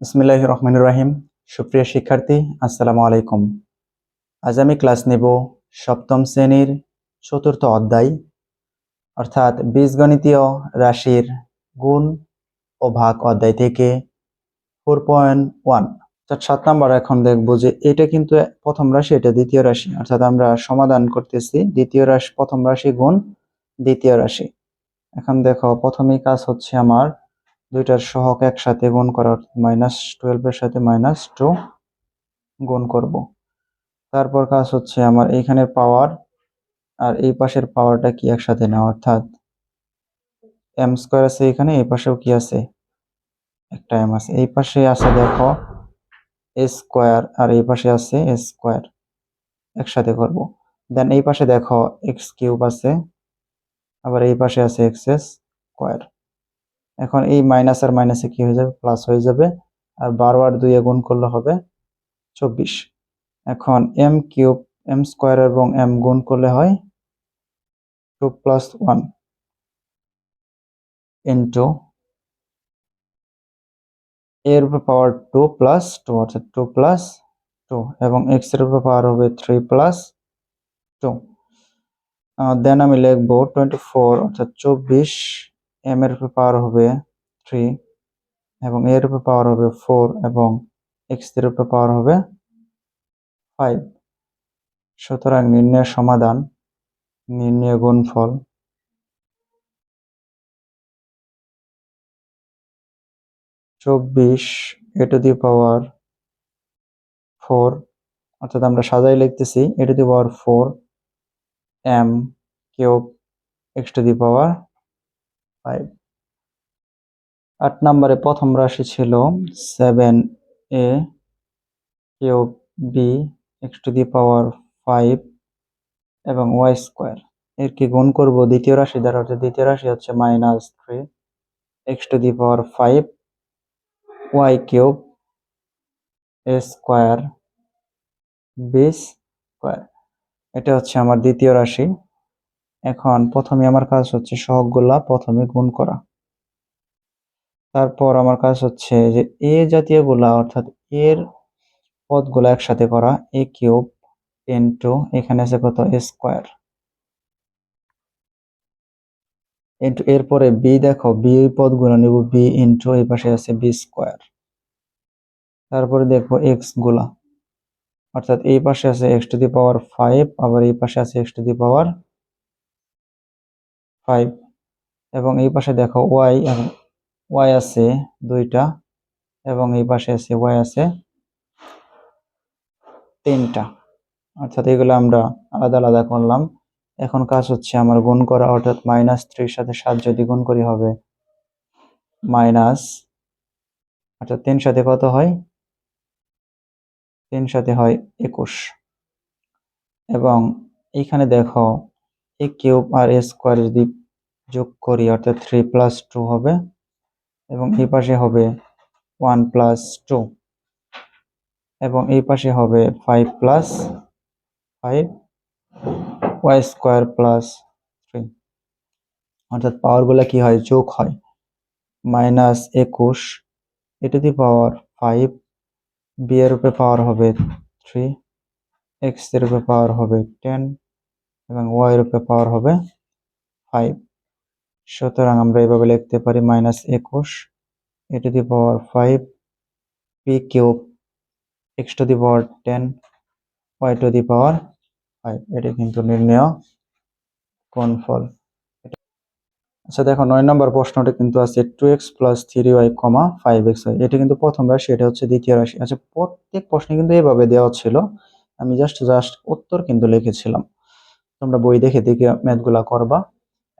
বিসমিল্লাহ রহমান রাহিম সুপ্রিয় শিক্ষার্থী, আসসালামু আলাইকুম। আজ আমি ক্লাস নেব সপ্তম শ্রেণির চতুর্থ অধ্যায়, অর্থাৎ বীজগণিতীয় রাশির গুণ ও ভাগ অধ্যায় থেকে ফোর পয়েন্ট ওয়ান। অর্থাৎ সাত নম্বর এখন দেখব যে এটা কিন্তু প্রথম রাশি, এটা দ্বিতীয় রাশি। অর্থাৎ আমরা সমাধান করতেছি, দ্বিতীয় রাশি, প্রথম রাশি গুণ দ্বিতীয় রাশি। এখন দেখো, প্রথমেই কাজ হচ্ছে আমার দুইটার সহগ একসাথে গুণ করার মাইনাস টুয়েলভের সাথে মাইনাস টু গুণ করব। তারপর কাজ হচ্ছে আমার এইখানের পাওয়ার আর এই পাশের পাওয়ারটা কি একসাথে নেওয়া? অর্থাৎ এম স্কোয়ার আছে এখানে, এই পাশেও কি আছে? একটা এম আছে। এই পাশে আছে দেখো এ স্কোয়ার আর এই পাশে আছে এ স্কোয়ার একসাথে করব। দেন এই পাশে দেখো এক্স কিউব আছে, আবার এই পাশে আছে এক্স স্কোয়ার এখন এই মাইনাস আর মাইনাসে কি হয়ে যাবে? প্লাস হয়ে যাবে। আর বারো আর দুই গুণ করলে হবে চব্বিশ। এখন এম কিউব এম স্কোয়ার এবং এম গুণ করলে হয় টু প্লাস ওয়ান ইন্টু এর উপর পাওয়ার টু প্লাস টু অর্থাৎ টু প্লাস টু এবং এক্সের উপর পাওয়ার হবে থ্রি প্লাস টু দেন আমি লিখব টোয়েন্টি ফোর অর্থাৎ চব্বিশ এম এর উপর পাওয়ার হবে থ্রি এবং এর উপর পাওয়ার হবে ফোর এবং এক্সের উপর পাওয়ার হবে ফাইভ সুতরাং নির্ণয়ের সমাধান, নির্ণয় গুণফল। চব্বিশ এ টু দি পাওয়ার ফোর অর্থাৎ আমরা সাজাই লিখতেছি a to the power four m cube x to the power five আট নম্বরে প্রথম রাশি ছিল seven a cube b x to the power five এবং ওয়াই স্কোয়ার এর কি গুণ করব? দ্বিতীয় রাশি, দ্বারা অর্থাৎ দ্বিতীয় রাশি হচ্ছে minus three x to the power five y cube a square b square এটা হচ্ছে আমার দ্বিতীয় রাশি। এখন প্রথমে আমার কাজ হচ্ছে সহগগুলা প্রথমে গুণ করা। তারপর আমার কাজ হচ্ছে যে এ জাতীয়গুলা অর্থাৎ এর পদগুলো একসাথে করা, এ কিউব ইন্টু এখানে আছে কত? এ স্কোয়ার ইন্টু এরপরে বি দেখো বি পদগুলো নিব বি ইন্টু এই পাশে আছে বি স্কোয়ার তারপরে দেখব এক্সগুলা, অর্থাৎ এই পাশে আছে x to the power five আবার এই পাশে আছে x to the power five এবং এই পাশে দেখো ওয়াই এবং ওয়াই আছে দুইটা এবং এই পাশে আছে ওয়াই আছে তিনটা। অর্থাৎ এগুলো আমরা আলাদা আলাদা করলাম। এখন কাজ হচ্ছে আমার গুণ করা, অর্থাৎ মাইনাস থ্রির সাথে সাত যদি গুণ করি হবে মাইনাস অর্থাৎ তিন সাথে কত হয়? তিন সাথে হয় একুশ। এবং এইখানে দেখো এ কিউব আর এ স্কোয়ার যদি যোগ করি, অর্থাৎ থ্রি প্লাস টু হবে এবং এই পাশে হবে ওয়ান প্লাস টু এবং এই পাশে হবে five plus five y square plus three অর্থাৎ পাওয়ারগুলো কি হয়? যোগ হয়। মাইনাস একুশ a to the power five b এর উপরে পাওয়ার হবে থ্রি এক্সের উপরে পাওয়ার হবে টেন এবং ওয়াই উপরে পাওয়ার হবে ফাইভ সুতরাং আমরা এভাবে লিখতে পারি মাইনাস একুশ a to the power five p cube x to the power ten y to the power five এটি কিন্তু নির্ণয় ফল। আচ্ছা দেখো, নয় নম্বর প্রশ্নটি কিন্তু আছে two x plus three y comma five x y এটা কিন্তু প্রথম রাশি, এটা হচ্ছে দ্বিতীয় রাশি। আচ্ছা প্রত্যেক প্রশ্নে কিন্তু এভাবে দেওয়া ছিল। আমি জাস্ট জাস্ট উত্তর কিন্তু লিখেছিলাম। তোমরা বই দেখে দেখে ম্যাথগুলা করবা।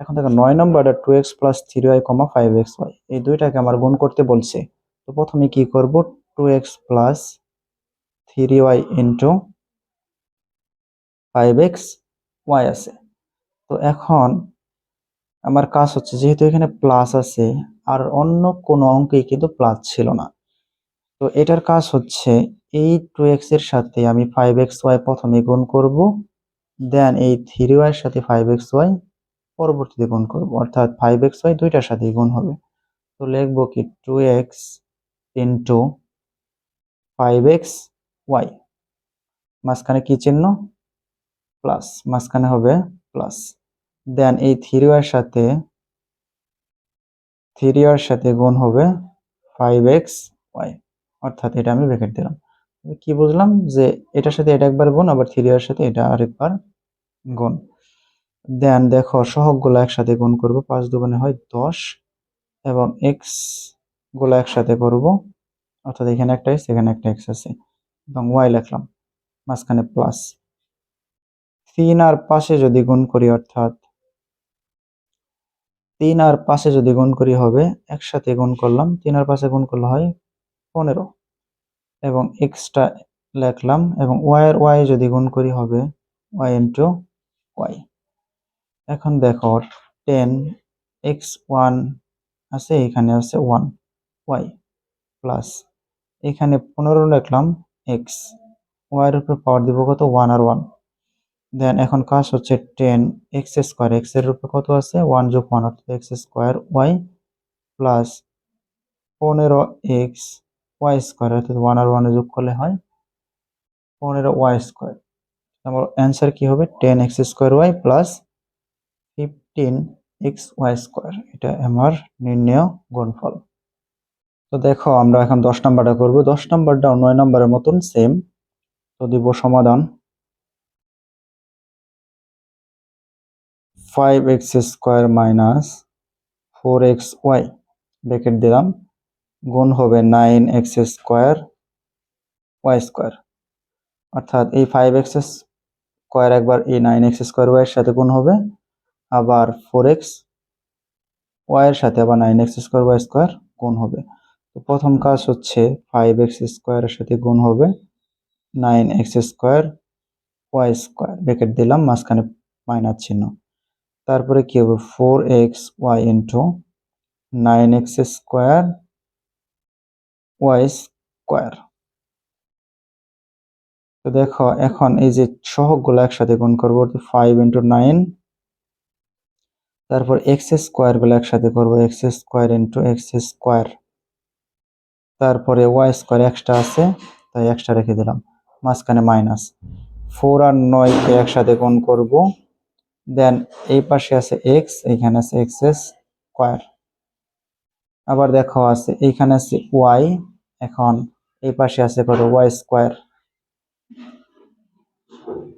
এখন দেখো নয় নম্বরটা two x plus three y comma five x y এই দুইটাকে আমার গুণ করতে বলছে। তো প্রথমে কি করব? Two x plus three y into five x y আছে। তো এখন আমার কাজ হচ্ছে, যেহেতু এখানে প্লাস আছে, আর অন্য কোনো অঙ্কেই কিন্তু প্লাস ছিল না। তো এটার কাজ হচ্ছে, এই টু এক্সের সাথে আমি ফাইভ এক্স ওয়াই প্রথমে গুণ করব। দেন এই থ্রি ওয়াই এর সাথে ফাইভ এক্স ওয়াই পরবর্তীতে গুণ করব। অর্থাৎ ফাইভ এক্স ওয়াই দুইটার সাথেই গুণ হবে। তো লিখব কি two x into five x y মাঝখানে কি চিহ্ন? প্লাস মাঝখানে হবে প্লাস দেন এই থ্রি ওয়ার সাথে থ্রি ওয়ার সাথে গুণ হবে ফাইভ এক্স ওয়াই অর্থাৎ এটা আমি ব্রেকেট দিলাম। কি বুঝলাম? যে এটার সাথে এটা একবার গুণ, আবার থ্রি ওয়ার সাথে এটা আরেকবার গুণ। দেন দেখো, সহগগুলো একসাথে গুণ করব। পাঁচ দুগুণে হয় দশ, এবং এক্সগুলো একসাথে করব। অর্থাৎ এখানে একটা এক্স এখানে একটা এক্স আছে। এবং ওয়াই লিখলাম, মাঝখানে প্লাস তিন আর পাশে যদি গুণ করি, অর্থাৎ তিন আর পাশে যদি গুণ করি হবে, একসাথে গুণ করলাম, তিন আর পাশে গুণ করলে হয় পনেরো। এবং এক্সট্রা লেখলাম এবং ওয়াই ওয়াই যদি গুণ করি হবে ওয়াই ইন্টু ওয়াই এখন দেখো টেন এক্স ওয়ান আছে, এখানে আছে ওয়ান ওয়াই প্লাস এখানে পনেরো লিখলাম এক্স ওয়াইয়ের উপরে পাওয়ার দিব কত? ওয়ান আর ওয়ান দেন এখন কাজ হচ্ছে টেন এক্স স্কোয়ার এক্সের উপরে কত আছে? ওয়ান যোগ ওয়ান অর্থাৎ এক্স স্কোয়ার ওয়াই প্লাস পনেরো এক্স ওয়াই স্কোয়ার অর্থাৎ ওয়ান আর ওয়ানে যোগ করলে হয় পনেরো ওয়াই স্কোয়ার আমার অ্যান্সার কী হবে? Ten x square y plus fifteen x y square এটা আমার নির্ণয় গুণফল। তো দেখো, আমরা এখন দশ নাম্বারটা করব। দশ নাম্বারটাও নয় নাম্বারের মতন সেম তো দিব সমাধান। Five x square minus four x y bracket দিলাম। গুণ হবে nine x square y square. অর্থাৎ এই ফাইভ এক্স স্কোয়ার একবার এই নাইন এক্স স্কোয়ার ওয়াই এর সাথে গুণ হবে, আবার ফোর এক্স ওয়াই এর সাথে আবার nine x square y square গুণ হবে। তো প্রথম কাজ হচ্ছে ফাইভ এক্স স্কোয়ারের সাথে গুণ হবে nine x square y square. Bracket দিলাম, মাঝখানে মাইনাস চিহ্ন। তারপরে কি হবে? Four x y into nine x square y square তো দেখো, এখন এই যে সহগগুলো একসাথে গুণ করব ফাইভ ইন্টু নাইন তারপর এক্স স্কোয়ারগুলো একসাথে করব x square into x square তারপরে ওয়াই স্কোয়ার এক্সট্রা আছে, তাই এক্সট্রা রেখে দিলাম, মাঝখানে মাইনাস ফোর আর নয়কে একসাথে গুণ করব দেন এই পাশে আছে এক্স এইখানে আছে এক্স স্কোয়ার আবার দেখো আছে, এইখানে আছে ওয়াই এখন এই পাশে আছে কত ওয়াই স্কোয়ার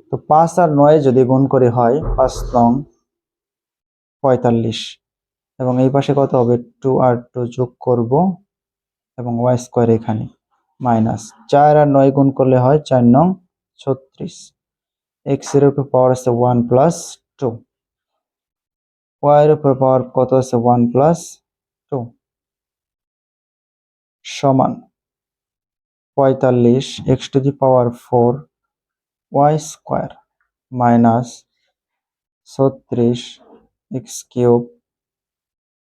তো পাঁচ আর নয় যদি গুণ করে হয়, পাঁচ নং পঁয়তাল্লিশ। এবং এই পাশে কত হবে? টু আর টু যোগ করব এবং ওয়াই স্কোয়ার এখানে মাইনাস চার আর নয় গুণ করলে হয় চার নং ছত্রিশ। এক্সের উপর পাওয়ার আছে ওয়ান প্লাস টু ওয়াই এর উপর পাওয়ার কত আছে? ওয়ান প্লাস টু সমান পঁয়তাল্লিশ x to the power four y square minus ছত্রিশ এক্স কিউব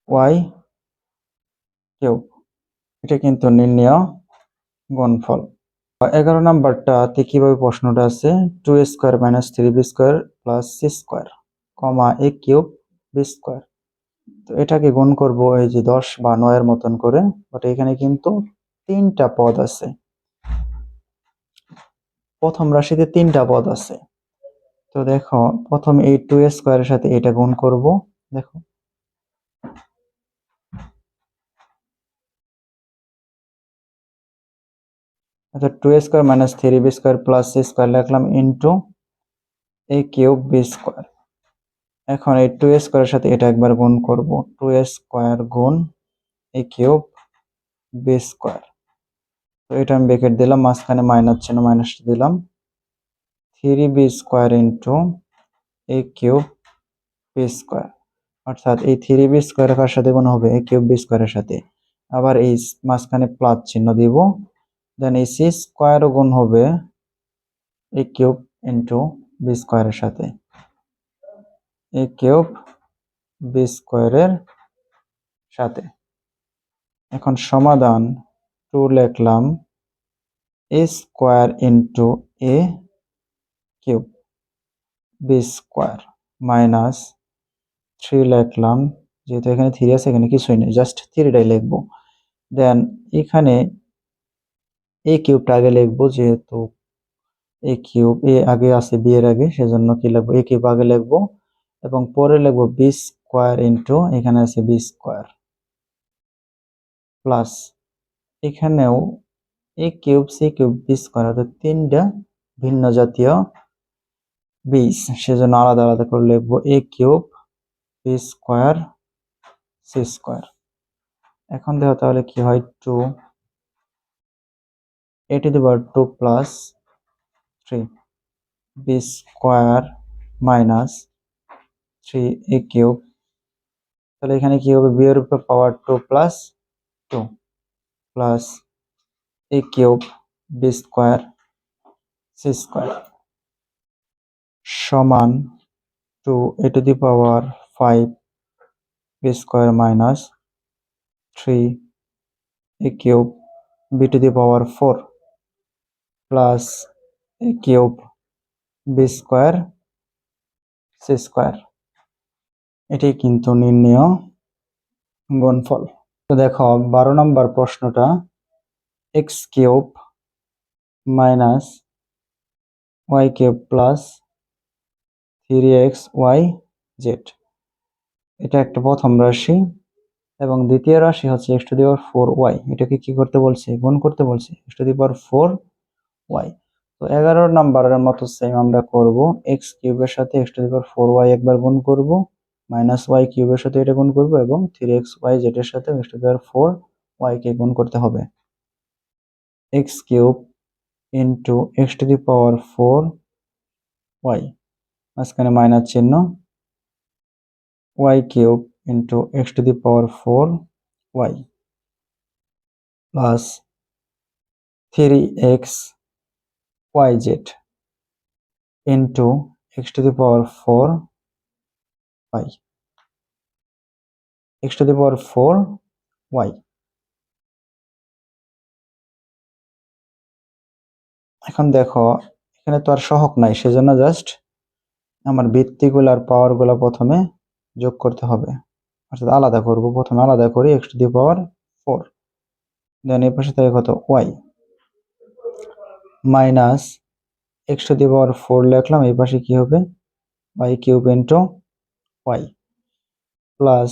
ওয়াই কিউব। এটা কিন্তু নির্ণয় গুণফল। এগারো নাম্বারটাতে কীভাবে প্রশ্নটা আছে? Two square minus three b square plus c square, comma a cube b square. তো এটাকে গুণ করব এই যে দশ বা নয়ের মতন করে বাট এখানে কিন্তু তিনটা পদ আছে। প্রথম রাশিতে তিনটা পদ আছে। তো দেখো, প্রথম এই টু স্কোয়ারের সাথে এটা গুণ করব, দেখো। আচ্ছা two square minus three b square plus c square লিখলাম into a cube b square এখন এই টু স্কোয়ারের সাথে এটা একবার গুণ করব। টু স্কোয়ার গুণ এ কিউব বি স্কোয়ার তো এটা আমি ব্রেকেট দিলাম, মাঝখানে মাইনাস চিহ্ন মাইনাস দিলাম। Three b square into a cube b square অর্থাৎ এই থ্রি বি স্কোয়ার কার সাথে গুণ হবে? এ কিউব বি স্কোয়ারের সাথে। আবার এই মাঝখানে প্লাস চিহ্ন দিব। দেন এই সি স্কোয়ারও গুণ হবে এ কিউব ইন্টু বি স্কোয়ারের সাথে। এ কিউব বি স্কোয়ারের সাথে। এখন সমাধান টু লিখলাম a square into a cube b square minus three লিখলাম, যেহেতু এখানে থ্রি আছে, এখানে কিছুই নেই জাস্ট থ্রিটাই লিখব। দেন এখানে এই কিউবটা আগে লিখব, যেহেতু এ কিউব এ আগে আছে বি এর আগে, সেজন্য কি লিখব? এ কিউব আগে লিখব। এবং পরে লিখব বি স্কোয়ার ইন্টু এখানে আছে বি স্কোয়ার প্লাস এখানেও a cube c cube b square অর্থাৎ তিনটা ভিন্ন জাতীয় বিস সেজন্য আলাদা আলাদা করে লিখব a cube b square c square এখন দেখো তাহলে কি হয় two a to the power two plus three b square minus three a cube তাহলে এখানে কি হবে? বি উপর power two plus two plus a cube b square c square সমান two a to the power five b square minus three a cube b to the power four plus a cube b square c square এটি কিন্তু নির্ণয় গুণফল। তো দেখো, বারো নম্বর প্রশ্নটা x cube minus y cube plus three x y z. এটা একটা প্রথম রাশি এবং দ্বিতীয় রাশি হচ্ছে x to the power four y. এটাকে কি করতে বলছে? গুণ করতে বলছে x to the power four y. তো এগারো নাম্বারের মতো সেম আমরা করব এক্স কিউবের সাথে x to the power four y একবার গুণ করব। মাইনাস ওয়াই কিউবের সাথে এটা গুণ করব এবং থ্রি এক্স ওয়াই জেডের সাথে x to power four y কে গুণ করতে হবে। X cube into x to the power four y মাঝখানে মাইনাস চিহ্ন y cube into x to the power four y plus three x y z into x to the power four y x to the power four y এখন দেখো, এখানে তো আর সহক নাই, সেজন্য just আমার ভিত্তিগুলো আর পাওয়ারগুলো প্রথমে যোগ করতে হবে। অর্থাৎ আলাদা করব, প্রথমে আলাদা করি x the power four then এই পাশে থাকে কত y minus x the power four লিখলাম, এই পাশে কি হবে? Y cube into y plus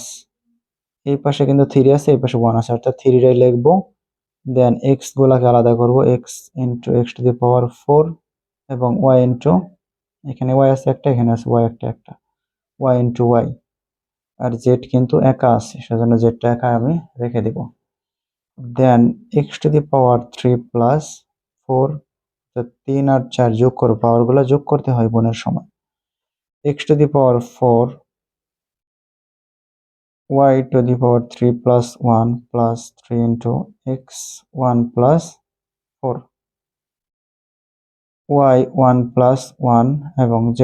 এই পাশে কিন্তু থ্রি আছে, এই পাশে ওয়ান আছে। অর্থাৎ থ্রিটাই লিখব দেন এক্স গুলাকে আলাদা করব x into x to the power four এবং ওয়াই ইন্টু এখানে ওয়াই আছে একটা, এখানে আছে ওয়াই একটা একটা। ওয়াই ইন্টু ওয়াই আর জেড কিন্তু একা আছে, সেজন্য জেডটা একা আমি রেখে দিব। Then x to the power three plus four তিন আর চার যোগ করো পাওয়ারগুলো যোগ করতে হয় বোনের সময়। X to the power four y to the power 3 plus 1 plus 3 into x 1 plus 4 y 1 plus 1 এবং z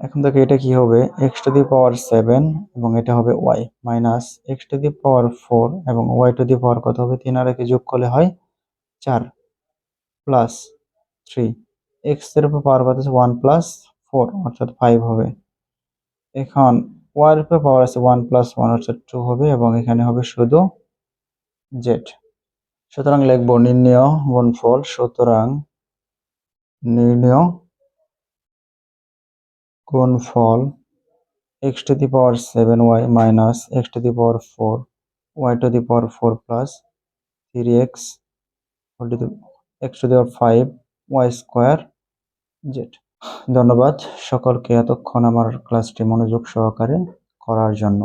এখন থেকে এটা কি হবে x to the power 7 এবং এটা হবে y minus x to the power 4 এবং y to the power কত হবে 3 আর একে যোগ করলে হয় 4 প্লাস 3 x এর উপর পাওয়ার কত আছে 1 প্লাস 4 অর্থাৎ 5 হবে এখন ওয়ার উপর পাওয়ার আছে ওয়ান প্লাস ওয়ান অর্থাৎ টু হবে এবং এখানে হবে শুধু জেড সুতরাং লিখব নির্ণয় গুণফল, সুতরাং নির্ণয় গুণফল two y minus x to the power four y to the power four plus three x x to the power five y square z ধন্যবাদ সকলকে এতক্ষণ আমার ক্লাসটি মনোযোগ সহকারে করার জন্য।